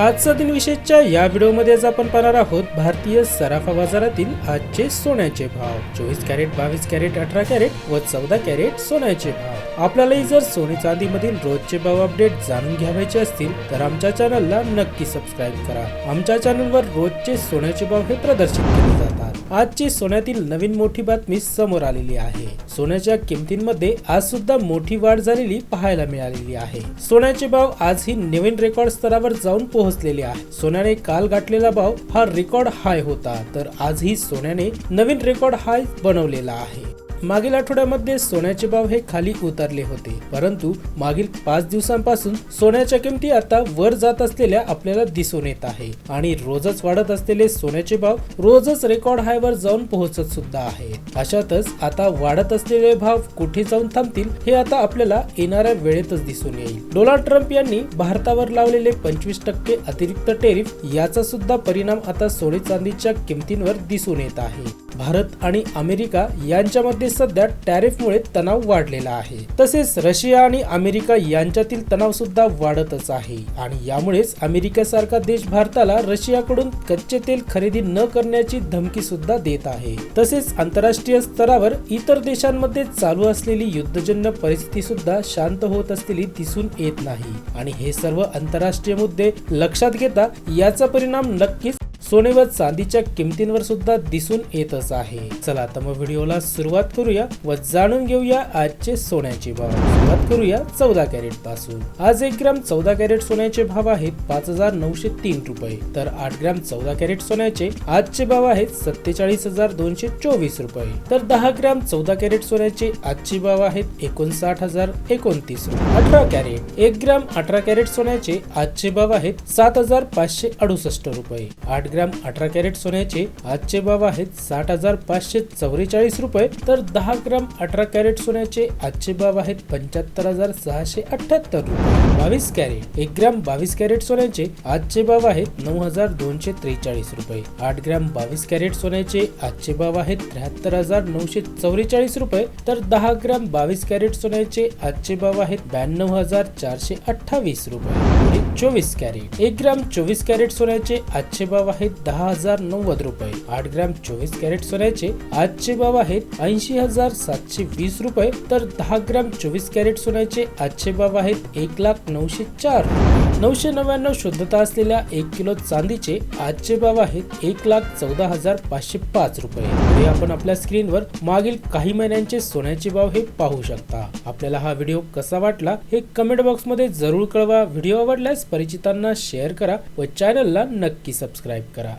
आजचा दिन विशेषच्या या व्हिडिओमध्ये आपण पाहणार आहोत भारतीय सराफा बाजारातील आजचे सोन्याचे भाव. चोवीस कॅरेट बावीस कॅरेट अठरा कॅरेट व चौदा कॅरेट सोन्याचे भाव. आपल्यालाही जर सोने चांदीमधील रोजचे भाव अपडेट जाणून घ्यावायचे असतील तर आमच्या चॅनलला नक्की सबस्क्राईब करा. आमच्या चॅनलवर रोजचे सोन्याचे भाव हे प्रदर्शित केले जातात. आजची सोन्यातील नवीन मोठी बातमी समोर आलेली आहे. सोन्याच्या किमतींमध्ये आज सुद्धा मोठी वाढ झालेली पाहायला मिळालेली आहे. सोन्याचे भाव आजही नवीन रेकॉर्ड स्तरावर जाऊन पोहोचलेले आहे. सोन्याने काल गाठलेला भाव हा रेकॉर्ड हाय होता. तर आजही सोन्याने नवीन रेकॉर्ड हाय बनवलेला आहे. मागील आठवड्यामध्ये सोन्याचे भाव हे खाली उतरले होते. परंतु मागील पाच दिवसांपासून सोन्याच्या किमती आता वर जात असलेल्या आपल्याला दिसून येत आहे. आणि रोजच वाढत असलेले सोन्याचे भाव रोजच रेकॉर्ड हाय वर जाऊन पोहोचत सुद्धा आहे. अशातच आता वाढत असलेले भाव कुठे जाऊन थांबतील हे आता आपल्याला येणाऱ्या वेळेतच दिसून येईल. डोनाल्ड ट्रम्प यांनी भारतावर लावलेले पंचवीस टक्के अतिरिक्त टेरिफ याचा सुद्धा परिणाम आता सोने चांदीच्या किमतींवर दिसून येत आहे. भारत आणि अमेरिका यांच्यामध्ये सध्या टॅरिफमुळे तणाव वाढलेला आहे. तसेच रशिया आणि अमेरिका यांच्यातील तणाव सुद्धा वाढतच आहे. आणि यामुळेच अमेरिकेसारखा देश भारताला रशियाकडून कच्चे तेल खरेदी न करण्याची धमकी सुद्धा देत आहे. तसेच आंतरराष्ट्रीय स्तरावर इतर देशांमध्ये चालू असलेली युद्धजन्य परिस्थिती सुद्धा शांत होत असलेली दिसून येत नाही. आणि हे सर्व आंतरराष्ट्रीय मुद्दे लक्षात घेता याचा परिणाम नक्कीच सोने व चांदीच्या किमतींवर सुद्धा दिसून येतच आहे. चला तर मग व्हिडिओला सुरुवात करूया व जाणून घेऊया आजचे सोन्याचे भाव. सुरुवात करूया चौदा कॅरेटपासून. आज एक ग्राम चौदा कॅरेट सोन्याचे भाव आहेत पाच हजार नऊशे तीन रुपये. तर आठ ग्राम चौदा कॅरेट सोन्याचे आजचे भाव आहेत सत्तेचाळीस हजार दोनशे चोवीस रुपये. तर दहा ग्राम चौदा कॅरेट सोन्याचे आजचे भाव आहेत एकोणसाठ हजार एकोणतीस रुपये. अठरा कॅरेट एक ग्राम अठरा कॅरेट सोन्याचे आजचे भाव आहेत सात हजार पाचशे अडुसष्ट रुपये. आठ ग्राम अठरा कॅरेट सोन्याचे आजचे भाव आहेत साठ हजार पाचशे चौवेचाळीस रुपये. तर दहा ग्राम अठरा कॅरेट सोन्याचे आजचे भाव आहेत पंच्याहत्तर हजार सहाशे अठ्याहत्तर रुपये. बावीस कॅरेट एक ग्राम बावीस कॅरेट सोन्याचे आजचे भाव आहेत नऊ हजार दोनशे त्रेचाळीस रुपये. आठ ग्राम बावीस कॅरेट सोन्याचे आजचे भाव आहेत त्र्याहत्तर हजार नऊशे चौवेचाळीस रुपये. तर दहा ग्राम बावीस कॅरेट सोन्याचे आजचे भाव आहेत ब्याण्णव हजार चारशे अठ्ठावीस रुपये. चोवीस कॅरेट एक ग्राम चोवीस कॅरेट सोन्याचे आजचे भाव आहेत दहा हजार नव्वद रुपये. आठ ग्राम चोवीस कॅरेट सोन्याचे आजचे भाव आहेत ऐंशी हजार सातशे वीस रुपये. तर दहा ग्राम चोवीस कॅरेट सोन्याचे आजचे भाव आहेत एक लाख नऊशे चार. नऊशे नव्याण्णव शुद्धता असलेल्या एक किलो चांदीचे आजचे भाव आहेत एक लाख चौदा हजार पाचशे पाच रुपये. हे आपण आपल्या स्क्रीनवर मागील काही महिन्यांचे सोन्याचे भाव हे पाहू शकता. आपल्याला हा व्हिडिओ कसा वाटला हे कमेंट बॉक्समध्ये जरूर कळवा. व्हिडिओ आवडल्यास परिचितांना शेअर करा व चॅनलला नक्की सबस्क्राईब करा.